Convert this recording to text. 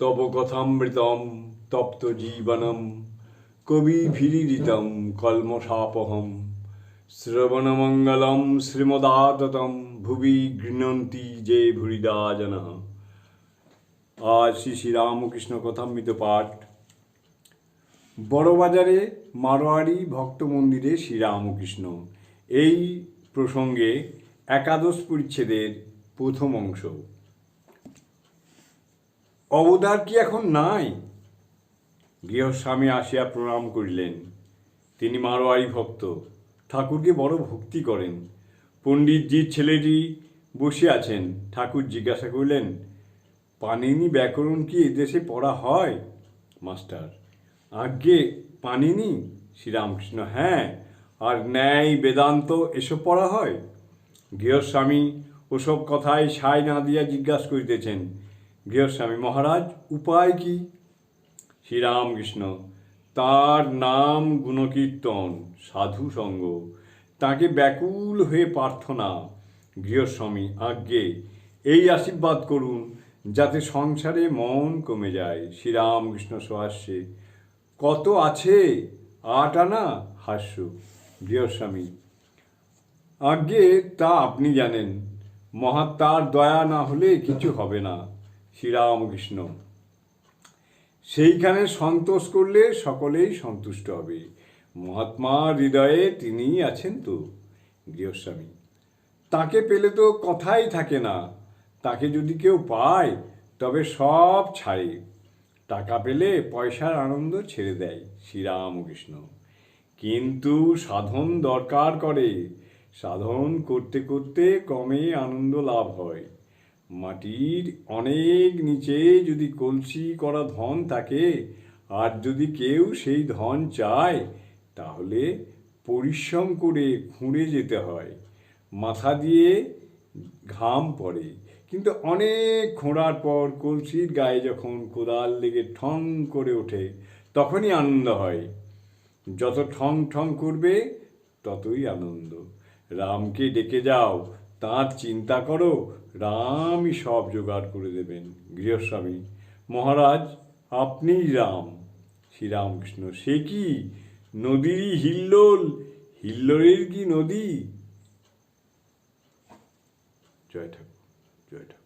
তব কথামৃতম তপ্ত জীবনম, কবি ভিরিরিতম, কলমশাপহম, শ্রবণমঙ্গলম শ্রীমদাততম, ভুবি গৃণন্তি যে ভুরিদা জনঃ আজ শ্রী শ্রীরামকৃষ্ণ কথামৃত পাঠ। বড়বাজারে মারোয়ারি ভক্ত মন্দিরে শ্রীরামকৃষ্ণ এই প্রসঙ্গে একাদশ পরিচ্ছেদের প্রথম অংশ। অবতার কি এখন নাই? গৃহস্বামী আসিয়া প্রণাম করিলেন। তিনি মারোয়ারি ভক্ত। ঠাকুরকে বড় ভক্তি করেন। পণ্ডিতজির ছেলেটি বসে আছেন। ঠাকুর জিজ্ঞাসা করলেন পানিনি ব্যাকরণ কি এদেশে পড়া হয়? মাস্টার, আজ্ঞে পানিনি শ্রীরামকৃষ্ণ হ্যাঁ। আর ন্যায় বেদান্ত এসব পড়া হয়? গৃহস্বামী ওসব কথায় সায় না দিয়া জিজ্ঞাসা করিতেছেন। গৃহস্বামী মহারাজ, উপায় কি? শ্রীরামকৃষ্ণ তার নাম গুণকীর্তন, সাধু সঙ্গ। তাকে ব্যাকুল হয়ে প্রার্থনা, গৃহস্বামী আজ্ঞে, এই আশীর্বাদ করুন যাতে সংসারে মন কমে যায়। শ্রীরামকৃষ্ণ সহাস্যে কত আছে? আট আনা? হাস্য। গৃহস্বামী, আজ্ঞে, তা আপনি জানেন। মহাত্মার দয়া না হলে কিছু হবে না। শ্রীরামকৃষ্ণ। সেইখানে সন্তোষ করলে সকলেই সন্তুষ্ট হবে। মহাত্মা হৃদয়ে তিনিই আছেন তো, গৃহস্বামী। তাকে পেলে তো কথাই থাকে না। তাকে যদি কেউ পায়, তবে সব ছাড়ে। টাকা পেলে পয়সার আনন্দ ছেড়ে দেয় শ্রীরামকৃষ্ণ। কিন্তু সাধন দরকার করে। সাধন করতে করতে ক্রমে আনন্দ লাভ হয়। মাটির অনেক নিচে যদি কলসি করা ধন থাকে, আর যদি কেউ সেই ধন চায়, তাহলে পরিশ্রম করে খুঁড়ে যেতে হয়। মাথা দিয়ে ঘাম পড়ে। কিন্তু অনেক খোঁড়ার পর কলসির গায়ে যখন কোদাল লেগে ঠং করে ওঠে, তখনই আনন্দ হয়। যত ঠং ঠং করবে, ততই আনন্দ। রামকে ডেকে যাও, তার চিন্তা করো রামই সব জোগাড় করে দেবেন, গৃহস্বামী। মহারাজ, আপনিই রাম। শ্রীরামকৃষ্ণ, সে কি? নদীরই হিল্লোল? হিল্লোলের কি নদী? জয় ঠাকুর জয় ঠাকুর।